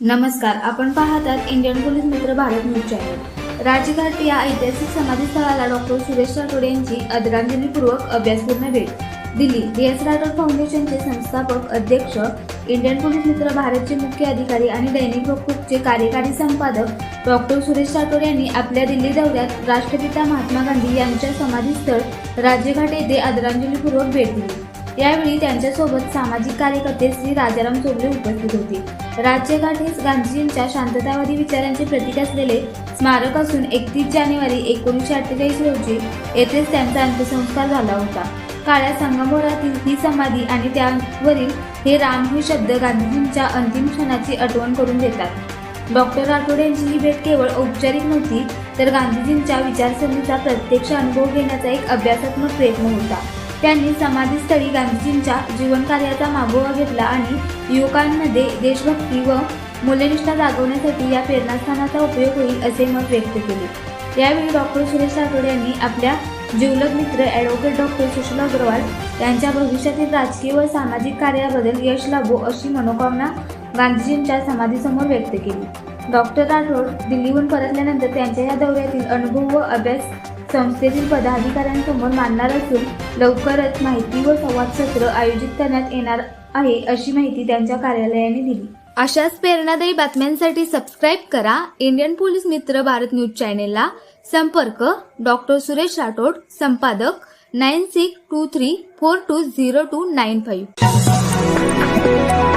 नमस्कार आपण पाहतात इंडियन पोलीस मित्र भारत न्यूज चॅनल. राजघाट या ऐतिहासिक समाधीस्थळाला डॉक्टर सुरेश राठोड यांची आदरांजलीपूर्वक अभ्यासपूर्ण भेट. दिली डी एस राठोड फाउंडेशनचे संस्थापक अध्यक्ष इंडियन पोलीस मित्र भारतचे मुख्य अधिकारी आणि दैनिक वक्तृत्वचे कार्यकारी संपादक डॉक्टर सुरेश राठोड यांनी आपल्या दिल्ली दौऱ्यात राष्ट्रपिता महात्मा गांधी यांच्या समाधीस्थळ राजघाट येथे आदरांजलीपूर्वक भेट दिली. यावेळी त्यांच्यासोबत सामाजिक कार्यकर्ते श्री राजाराम चोगले उपस्थित होते. राज्यघाट हेच गांधीजींच्या शांततावादी विचारांचे प्रतीक असलेले स्मारक असून एकतीस जानेवारी एकोणीसशे अठ्ठेचाळीस रोजी येथेच त्यांचा अंत्यसंस्कार झाला होता. काळ्या संगमोरातील ही समाधी आणि त्यावरील हे राम हे शब्द गांधीजींच्या अंतिम क्षणाची आठवण करून देतात. डॉक्टर राठोड यांची ही भेट केवळ औपचारिक नव्हती तर गांधीजींच्या विचारसरणीचा प्रत्यक्ष अनुभव घेण्याचा एक अभ्यासात्मक प्रयत्न होता. त्यांनी समाधीस्थळी गांधीजींच्या जीवनकार्याचा मागोवा घेतला आणि युवकांमध्ये देशभक्ती व मूल्यनिष्ठा जागवण्यासाठी या प्रेरणास्थानाचा उपयोग होईल असे मत व्यक्त केले. यावेळी डॉक्टर सुरेश राठोड यांनी आपल्या जिवलग मित्र ॲडव्होकेट डॉक्टर सुशील अग्रवाल यांच्या भविष्यातील राजकीय व सामाजिक कार्याबद्दल यश लाभो अशी मनोकामना गांधीजींच्या समाधीसमोर व्यक्त केली. डॉक्टर राठोड दिल्लीहून परतल्यानंतर त्यांच्या या दौऱ्यातील अनुभव व अभ्यास संस्थेतील पदाधिकाऱ्यांसमोर मांडणार असून लवकरच माहिती व संवाद सत्र आयोजित करण्यात येणार आहे अशी माहिती त्यांच्या कार्यालयाने दिली. अशाच प्रेरणादायी बातम्यांसाठी सबस्क्राईब करा. इंडियन पोलीस मित्र भारत न्यूज चॅनेलला संपर्क. डॉक्टर सुरेश राठोड संपादक nine six two three four two zero two nine five